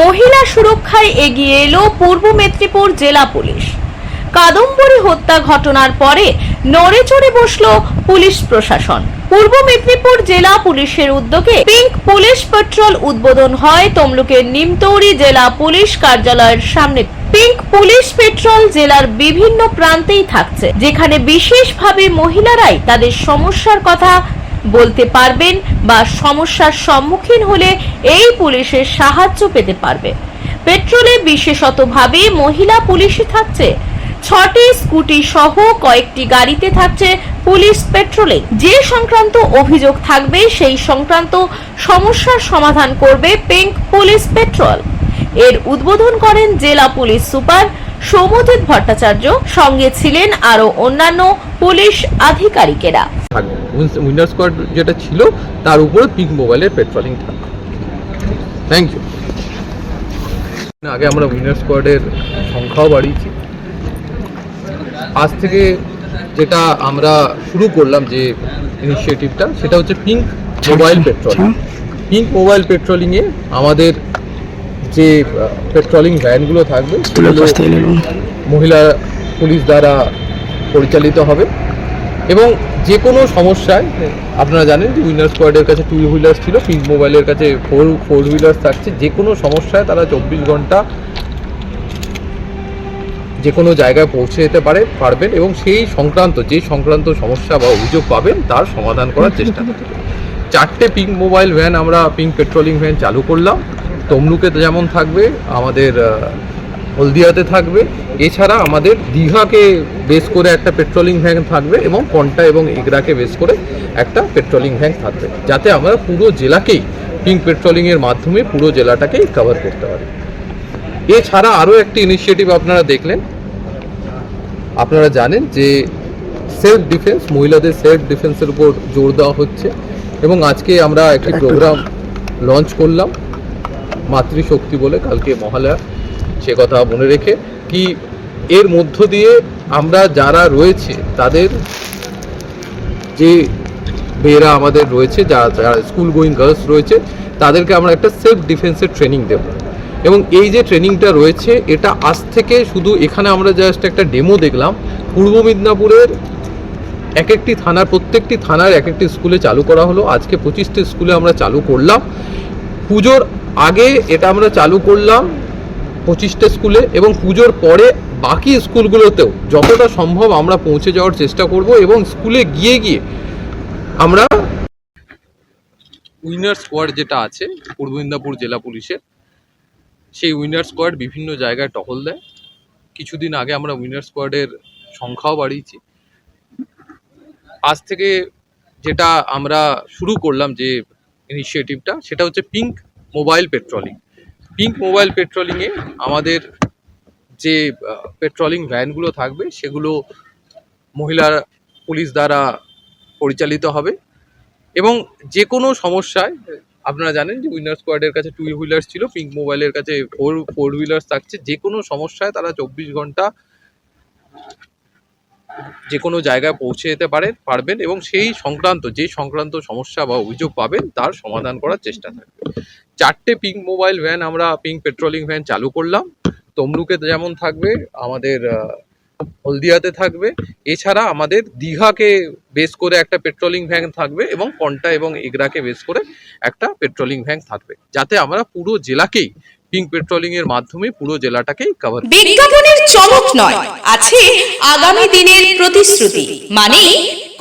মহিলা সুরক্ষায় এগিয়ে এলো পূর্ব মেদিনীপুর জেলা পুলিশ। কাদম্বরী হত্যা ঘটনার পরে নড়ে চড়ে বসল পুলিশ প্রশাসন। পূর্ব মেদিনীপুর জেলা পুলিশের উদ্যোগে পিঙ্ক পুলিশ পেট্রোল উদ্বোধন হয় তমলুকের নিমতৌরি জেলা পুলিশ কার্যালয়ের সামনে। পিঙ্ক পুলিশ পেট্রোল জেলার বিভিন্ন প্রান্তেই থাকছে, যেখানে বিশেষভাবে মহিলারাই তাদের সমস্যার কথা বলতে পারবেন বা সমস্যার সম্মুখীন হলে এই পুলিশের সাহায্য পেতে পারবে। পেট্রোলে বিশেষতভাবে মহিলা পুলিশই থাকছে। ছটি স্কুটি সহ কয়েকটি গাড়িতে থাকছে পুলিশ পেট্রোলে। যে সংক্রান্ত অভিযোগ থাকবে, সেই সংক্রান্ত সমস্যার সমাধান করবে পিঙ্ক পুলিশ পেট্রোল। এর উদ্বোধন করেন জেলা পুলিশ সুপার সৌমজিৎ ভট্টাচার্য। সঙ্গে ছিলেন আরও অন্যান্য পুলিশ আধিকারিকেরা। উইন্ডার স্কোয়াড যেটা ছিল তার উপরে পিক মোবাইলের পেট্রোলিং থাকবে থ্যাংক ইউ আগে আমরা উইনার স্কোয়াডের সংখ্যাও বাড়িয়েছি। আজ থেকে যেটা আমরা শুরু করলাম যে ইনিশিয়েটিভটা সেটা হচ্ছে pink mobile patrolling pink mobile পেট্রোলিংয়ে আমাদের যে পেট্রোলিং ভ্যানগুলো থাকবে সেগুলো মহিলা পুলিশ দ্বারা পরিচালিত হবে। এবং যে কোনো সমস্যায়, আপনারা জানেন যে উইনার স্কোয়াডের কাছে টু হুইলার্স ছিল পিঙ্ক মোবাইলের কাছে ফোর ফোর হুইলার্স থাকছে। যে কোনো সমস্যায় তারা চব্বিশ ঘণ্টা যে কোনো জায়গায় পৌঁছে যেতে পারে, পারবেন এবং সেই সংক্রান্ত, যে সংক্রান্ত সমস্যা বা অভিযোগ পাবেন, তার সমাধান করার চেষ্টা করবেন চারটে পিঙ্ক মোবাইল ভ্যান আমরা পিঙ্ক পেট্রোলিং ভ্যান চালু করলাম। তমলুকে যেমন থাকবে, আমাদের হলদিয়াতে থাকবে। এছাড়া আমাদের দীঘাকে বেস করে একটা পেট্রোলিং ভ্যান থাকবে এবং কন্টা এবং এগরাকে বেস করে একটা পেট্রোলিং ভ্যান থাকবে। যাতে আমরা পুরো জেলাকেই পিঙ্ক পেট্রোলিংয়ের মাধ্যমে পুরো জেলাটাকেই কভার করতে পারি। এছাড়া আরও একটি ইনিশিয়েটিভ আপনারা দেখলেন। আপনারা জানেন যে সেলফ ডিফেন্স মহিলাদের সেলফ ডিফেন্সের উপর জোর দেওয়া হচ্ছে এবং আজকে আমরা একটি প্রোগ্রাম লঞ্চ করলাম। মাতৃশক্তি বলে কালকে মহালয়া। সে কথা মনে রেখে কি এর মধ্য দিয়ে আমরা যারা রয়েছে, তাদের যে মেয়েরা আমাদের রয়েছে যারা যারা স্কুল গোয়িং গার্লস রয়েছে, তাদেরকে আমরা একটা সেলফ ডিফেন্সের ট্রেনিং দেব। এবং এই যে ট্রেনিংটা রয়েছে, এটা আজ থেকে শুধু এখানে আমরা জাস্ট একটা ডেমো দেখলাম। পূর্ব মিদনাপুরের এক একটি থানার, প্রত্যেকটি থানার এক একটি স্কুলে চালু করা হলো। আজকে পঁচিশটি স্কুলে আমরা চালু করলাম। পুজোর আগে এটা আমরা চালু করলাম। পঁচিশটা স্কুলে এবং পুজোর পরে বাকি স্কুলগুলোতেও যতটা সম্ভব আমরা পৌঁছে যাওয়ার চেষ্টা করব এবং স্কুলে গিয়ে গিয়ে আমরা উইনার স্কোয়াড যেটা আছে, পূর্ব মেদিনীপুর জেলা পুলিশের, সেই উইনার স্কোয়াড বিভিন্ন জায়গায় টহল দেয়। কিছুদিন আগে আমরা উইনার স্কোয়াডের সংখ্যাও বাড়িয়েছি। আজ থেকে যেটা আমরা শুরু করলাম যে ইনিশিয়েটিভটা সেটা হচ্ছে pink mobile patrolling pink mobile পেট্রোলিংয়ে আমাদের যে পেট্রোলিং ভ্যানগুলো থাকবে, সেগুলো মহিলা পুলিশ দ্বারা পরিচালিত হবে। এবং যে কোনো সমস্যায়, আপনারা জানেন যে উইনার স্কোয়াডের কাছে টু হুইলার্স ছিল পিঙ্ক মোবাইলের কাছে ফোর ফোর হুইলার্স থাকছে। যে কোনো সমস্যায় তারা চব্বিশ ঘণ্টা যে কোনো জায়গায় পৌঁছে যেতে পারে, পারবেন এবং সেই সংক্রান্ত, যে সংক্রান্ত সমস্যা বা অভিযোগ পাবেন, তার সমাধান করার চেষ্টা থাকবে। চারটে পিঙ্ক মোবাইল ভ্যান আমরা পিঙ্ক পেট্রোলিং ভ্যান চালু করলাম। তমলুকে যেমন থাকবে, আমাদের হলদিয়াতে থাকবে। এছাড়া আমাদের দীঘাকে বেস করে একটা পেট্রোলিং ভ্যান থাকবে এবং কন্টা এবং এগরাকে বেস করে একটা পেট্রোলিং ভ্যান থাকবে। যাতে আমরা পুরো জেলাকেই পিঙ্ক পেট্রোলিং এর মাধ্যমে পুরো জেলাটাকেই কভার বিজ্ঞাপনের চমক নয়, আছে আগামী দিনের প্রতিশ্রুতি। মানে